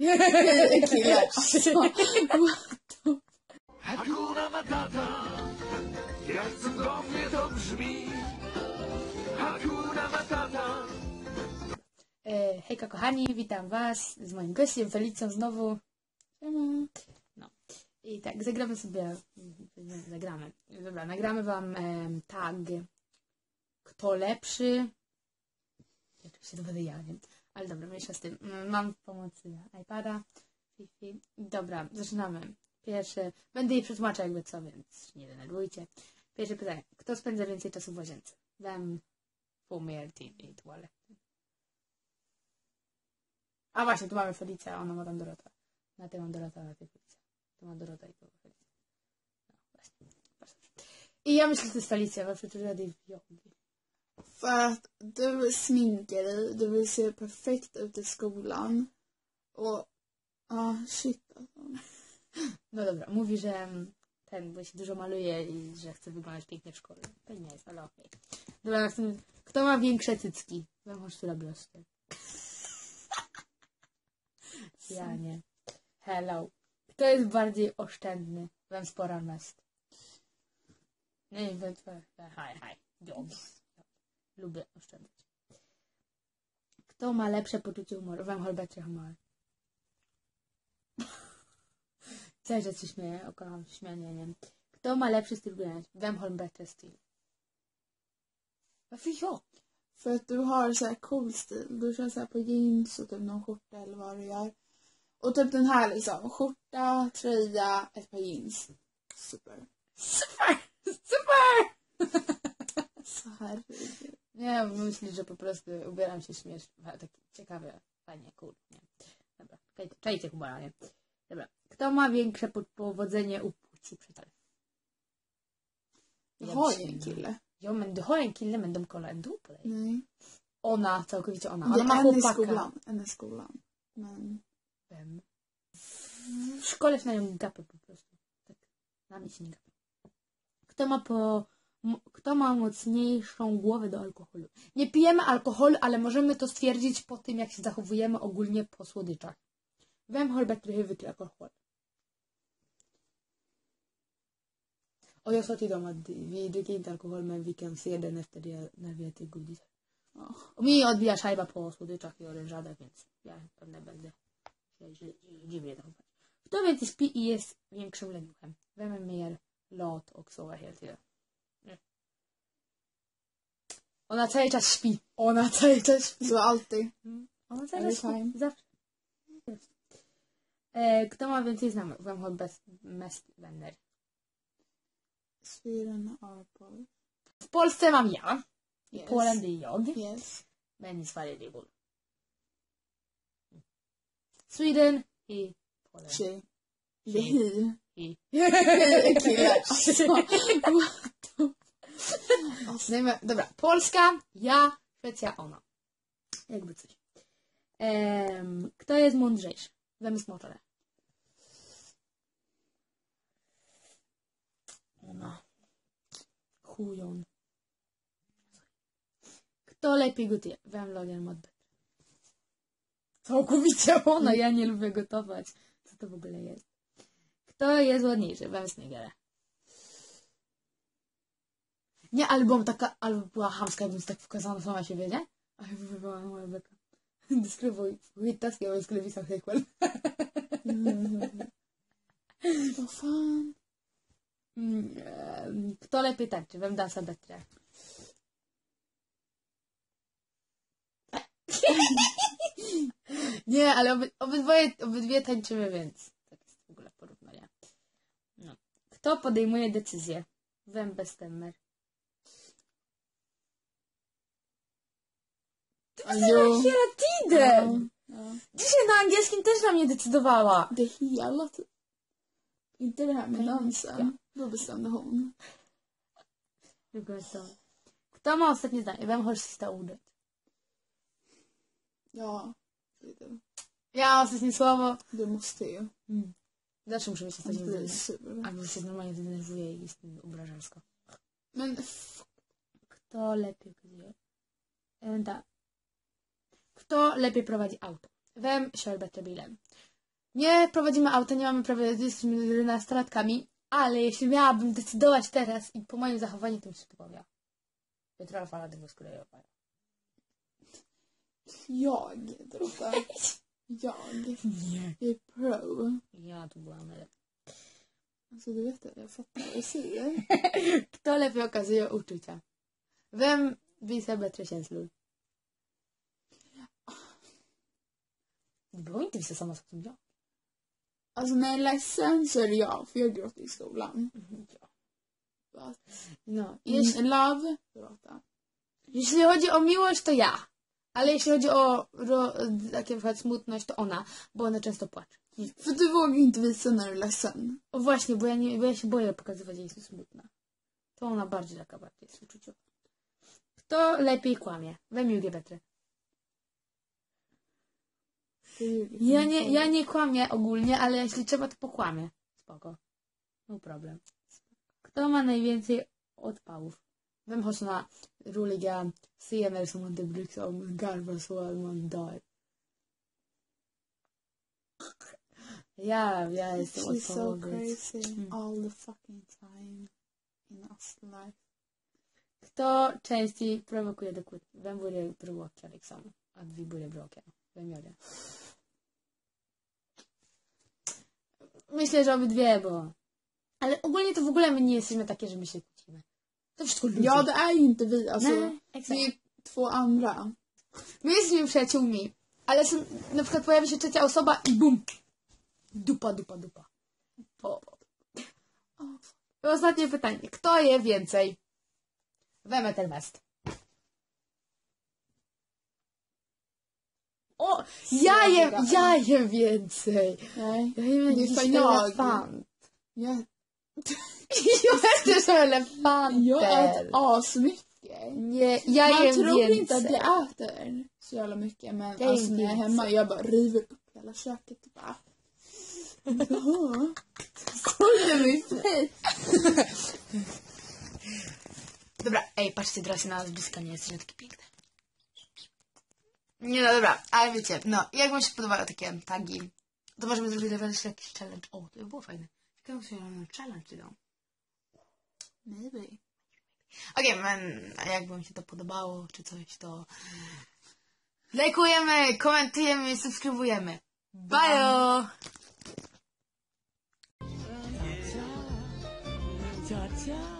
Alltså, Hakuna Matata, jak cudownie to brzmi. Hakuna Matata. E, hejka kochani, witam was z moim gościem Felicją znowu. No. I tak, zagramy sobie, nie, zagramy, dobra, nagramy wam em, tag, kto lepszy. Oczywiście będę ja, wiem. Ale dobra, mniejsza z tym. Mam w pomocy iPada. Dobra, zaczynamy. Pierwsze, będę jej przetłumaczał jakby co, więc nie denerwujcie. Pierwsze pytanie, kto spędza więcej czasu w łazience? Mer tid i toaletten? A właśnie, tu mamy Felicję, ona ma tam Dorota. Na tym mam Dorota, na tej Felicja. Tu ma Dorota i tu Felicja. No, właśnie. I ja myślę, że to jest Felicja, tror jag det är jobbigt? För att du sminkar dig, du vill se perfekt ut i skolan. Och, ja, shit alltså. No dobra, mówi, że ten, bo się dużo maluje i że chce wyglądać pięknie w szkole. To nie jest, ale okej. Dobra, następny. Kto ma większe cycki? Har stora bröstet? Ja nie. Hello. Kto jest bardziej oszczędny? Vem sparar mest? Vet vad. Hej, hej. Jag. Lubię oszczędzać. Kto ma lepsze poczucie humoru? Har bättre humor? Cześć, że się śmieję, kocham śmianie, nie? Kto ma lepszy styl ubrania? Vem har bättre stil? Varför jag? För att du har så här cool stil. Du kör så här på jeans och typ någon skjorta eller vad du gör. Och typ den här liksom. Skjorta, tröja, ett par jeans. Super. Super! Super! Så herregud. Nie, myślę, że po prostu ubieram się śmiesznie, tak ciekawe, fajnie, cool, nie? Dobra, czajcie, humora, nie? Dobra, kto ma większe po- powodzenie u płci przyjaciel? Jag har ju en kille. Ja, men du har en kille, men de kollar ändå på dig. Nej. Ona, całkowicie ona. Ona ma är en i chłopaka. skolan. En i skolan. Men Vem? W szkole się na nią gapę po prostu. Tak, na mnie się nie gapę. Kto ma po... Kto ma mocniejszą głowę do alkoholu? Nie pijemy alkoholu, ale możemy to stwierdzić po tym, jak się zachowujemy ogólnie po słodyczach. Vem har bättre huvud till alkohol? Och jag sa till dem att vi dricker inte alkohol men vi kan se den efter det när vi äter godis. mi odbija szajba po słodyczach i orężadach, więc ja pewnie będę się dziwnie zachować. Kto więcej śpi i jest większym leniuchem? Vem är mer lat och sover hela tiden? Ona cały czas śpi. Ona cały czas śpi. Så alltid. Ona cały Every czas śpi. time. Zawsze. Jest. E, kto ma więcej znajomych? Vem har bäst, mest vänner? Sweden Polish. W Polsce mam ja. I Yes. Polen det är jag. Yes. Men i Sverige det är Bull. Sweden i Polen. Tjej. Det är hi. I. Killar. Dobra, Polska, ja, Szwecja, ona. Jakby coś. Em, kto jest mądrzejszy? Är smartare? Ona. Chujon. Kto lepiej gotuje? Lagar mat bättre? Całkowicie ona, ja nie lubię gotować. Co to w ogóle jest? Kto jest ładniejszy? Är snyggare? Nie, ale byłam taka, albo była chamska, jakbym tak pokazała sama siebie, nie? Ale była moja beka. Deskrybuj. Jag skulle visa dig själv. Vad fan. Mm, Kto lepiej tańczy? Vem dansar bättre? Nie, ale oby, obydwoje, obydwie tańczymy, więc tak jest w ogóle porównanie. No. Kto podejmuje decyzję? Vem bestämmer? Ja, jo. Hela tiden! Ja. Dzisiaj na angielskim też na mnie decydowała. Det hela tiden. Inte det här med dansen. Då bestämde hon. Tylko to. Kto ma ostatnie zdanie? Vem har sista ordet? Ja. Sweden. Ja, ostatnie słowo. Du måste ju. Mm. Zawsze muszę mieć ostatnie det zdanie. Albo się normalnie zdenerwuję i jestem obrażalska. Men f- Kto lepiej gotuje? E, da. Kto lepiej prowadzi auto? Wem kör bättre bilen. Nie prowadzimy auta, nie mamy jazdy, jesteśmy nastolatkami, ale jeśli miałabym decydować teraz i po moim zachowaniu, to bym się fall att det skulle jag. Jag. Nie. Är pro. Ja tu byłam ale... Alltså du vet jag fattar vad du säger. Kto lepiej okazuje uczucia? Wem visar bättre känslor? Du behöver inte visa samma sak som jag. Alltså när jag är ledsen så är det jag, för jag gråter i skolan. Ja. But No, in jeśli, love, Dorota. jeśli chodzi o miłość, to ja. Ale jeśli chodzi o ro, takie przykład smutność, to ona, bo ona często płacze. För du vågar inte visa när du är ledsen. O właśnie, bo ja, nie, bo ja się boję pokazywać, że jestem smutna. To ona bardziej taka bardziej jest uczuciowa. Kto lepiej kłamie? Wem ljuger bättre. Ja nie, ja nie kłamię ogólnie, ale jeśli trzeba, to pokłamię. Spoko. No problem. Kto ma najwięcej odpałów? Vem har såna roliga scener som man typ liksom garvar så att man dör? Ja, jag är så She's so crazy Mm. all the fucking time in us life. Kto częściej prowokuje do kłótni? Vem borde bråka liksom? Att vi borde bråka. Vem gör det? Myślę, że obydwie, bo... Ale ogólnie to w ogóle my nie jesteśmy takie, że my się kłócimy. To wszystko ludzie. Ja, det är inte vi. Alltså, Nej, det exakt. är ju två andra. My jesteśmy przyjaciółmi, ale są, na przykład pojawi się trzecia osoba i bum! Dupa, dupa, dupa. O. O, I ostatnie pytanie. Kto je więcej? Wem ten mest. O! Ja jem, ja jem więcej. Nej. Ja jem Det är jakiś för jag. elefant. Jag, Jag äter som elefanter. jag äter asmycket. Nie, jag Man jem tror więcej. inte att jag äter så jävla mycket men Jag är alltså inte när jag är hemma jag bara river upp hela köket och bara Jaha. Kolla min face. Dobra, ej, patrzcie, teraz na nazwiska nie jest takie piękne. Nie no, dobra, ale wiecie, no, jak wam się podobają takie tagi, to możemy zrobić dla jakiś challenge. O, to by było fajne. Ciekawe, na challenge idą. Maybe. Okej, a jak wam się to podobało, czy coś, to lajkujemy, komentujemy i subskrybujemy. Bye! Cia.